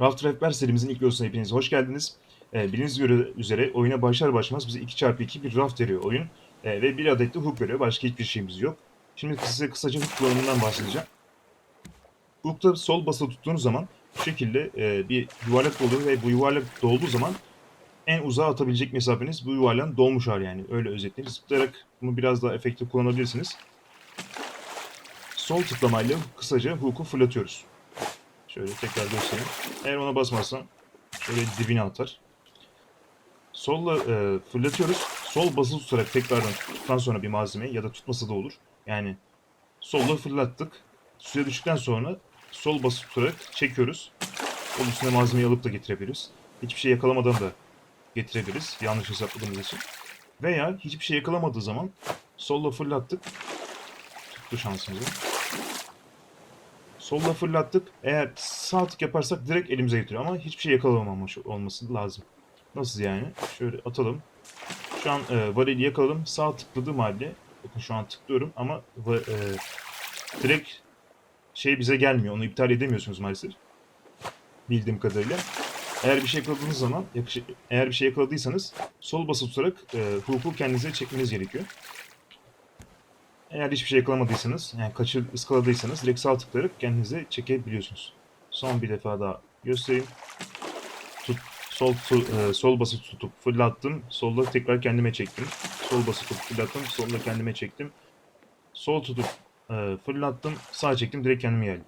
Raft Rehber serimizin ilk videosuna hepiniz hoş geldiniz. Ee, bildiğiniz üzere oyuna başlar başlamaz bize 2x2 bir raft veriyor oyun. Ee, ve bir adet de hook veriyor. Başka hiçbir şeyimiz yok. Şimdi size kısaca hook kullanımından bahsedeceğim. Hook'ta sol basılı tuttuğunuz zaman bu şekilde e, bir yuvarlak doluyor ve bu yuvarlak dolduğu zaman en uzağa atabilecek mesafeniz bu yuvarlağın dolmuş hali yani. Öyle özetleyeyim. Zıplayarak bunu biraz daha efektif kullanabilirsiniz. Sol tıklamayla kısaca hook'u fırlatıyoruz. Şöyle tekrar göstereyim. Eğer ona basmazsam şöyle dibine atar. Solla e, fırlatıyoruz. Sol basılı tutarak tekrardan tuttuktan sonra bir malzeme ya da tutmasa da olur. Yani solla fırlattık. Suya düştükten sonra sol basılı tutarak çekiyoruz. Onun üstüne malzemeyi alıp da getirebiliriz. Hiçbir şey yakalamadan da getirebiliriz. Yanlış hesapladığımız için. Veya hiçbir şey yakalamadığı zaman solla fırlattık. Tuttu şansımızı. Solla fırlattık. Eğer sağ tık yaparsak direkt elimize getiriyor ama hiçbir şey yakalamamış olması lazım. Nasıl yani? Şöyle atalım. Şu an e, varili yakaladım. Sağ tıkladığım halde bakın şu an tıklıyorum ama e, direkt şey bize gelmiyor. Onu iptal edemiyorsunuz maalesef. Bildiğim kadarıyla. Eğer bir şey yakaladığınız zaman, eğer bir şey yakaladıysanız sol basılı tutarak e, hukuku kendinize çekmeniz gerekiyor. Eğer hiçbir şey yakalamadıysanız, yani kaçır ıskaladıysanız direkt sağ tıklayarak kendinize çekebiliyorsunuz. Son bir defa daha göstereyim. Tut, sol tu- e, sol basıp tutup fırlattım. Solda tekrar kendime çektim. Sol basıp tutup fırlattım. Solda kendime çektim. Sol tutup e, fırlattım. Sağ çektim. Direkt kendime geldim.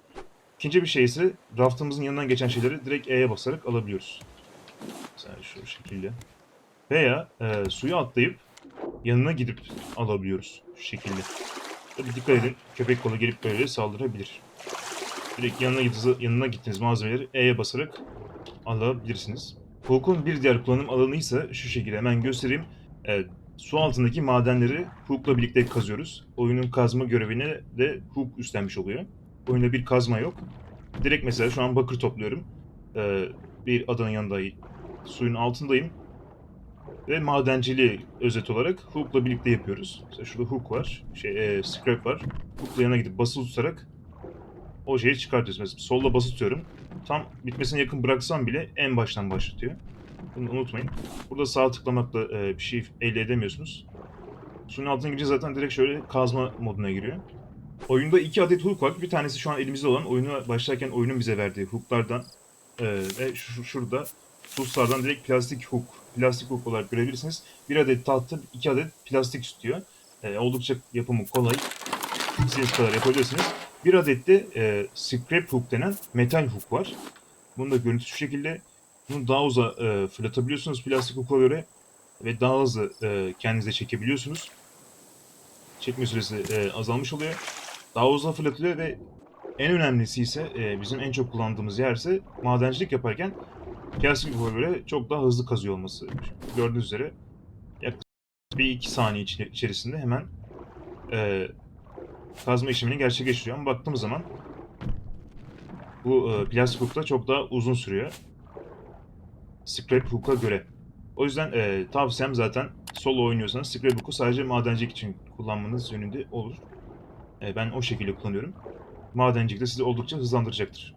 İkinci bir şey ise raftımızın yanından geçen şeyleri direkt E'ye basarak alabiliyoruz. Mesela şu şekilde. Veya e, suya atlayıp yanına gidip alabiliyoruz şu şekilde. Tabii dikkat edin köpek balığı gelip böyle saldırabilir. Direkt yanına, gittiğiniz, yanına gittiğiniz malzemeleri E'ye basarak alabilirsiniz. Hook'un bir diğer kullanım alanı ise şu şekilde hemen göstereyim. E, su altındaki madenleri Hook'la birlikte kazıyoruz. Oyunun kazma görevini de Hook üstlenmiş oluyor. Oyunda bir kazma yok. Direkt mesela şu an bakır topluyorum. E, bir adanın yanında suyun altındayım. Ve madenciliği özet olarak Hook'la birlikte yapıyoruz. Mesela şurada Hook var, şey, e, Scrap var. Hook'la yanına gidip basılı tutarak o şeyi çıkartıyoruz. Mesela solla basılı tutuyorum. Tam bitmesine yakın bıraksam bile en baştan başlatıyor. Bunu unutmayın. Burada sağ tıklamakla e, bir şey elde edemiyorsunuz. Suyun altına girince zaten direkt şöyle kazma moduna giriyor. Oyunda iki adet hook var. Bir tanesi şu an elimizde olan oyuna başlarken oyunun bize verdiği hooklardan e, ve şu, şurada tuzlardan direkt plastik hook, plastik hook olarak görebilirsiniz. Bir adet tahta, iki adet plastik tutuyor. E, oldukça yapımı kolay. İstediğiniz kadar yapabilirsiniz. Bir adet de e, scrap hook denen metal hook var. Bunun da görüntüsü şu şekilde. Bunu daha uzağa e, fırlatabiliyorsunuz plastik hook'a göre. Ve daha hızlı e, kendinize çekebiliyorsunuz. Çekme süresi e, azalmış oluyor. Daha uzağa fırlatılıyor ve en önemlisi ise e, bizim en çok kullandığımız yer ise madencilik yaparken plastik hook'a göre çok daha hızlı kazıyor olması. Gördüğünüz üzere yaklaşık bir iki saniye içerisinde hemen e, kazma işlemini gerçekleştiriyor. Ama baktığımız zaman bu e, plastik hook'ta çok daha uzun sürüyor. Scrap hook'a göre. O yüzden e, tavsiyem zaten solo oynuyorsanız scrap hook'u sadece madencilik için kullanmanız yönünde olur. E, ben o şekilde kullanıyorum. Madencilik de sizi oldukça hızlandıracaktır.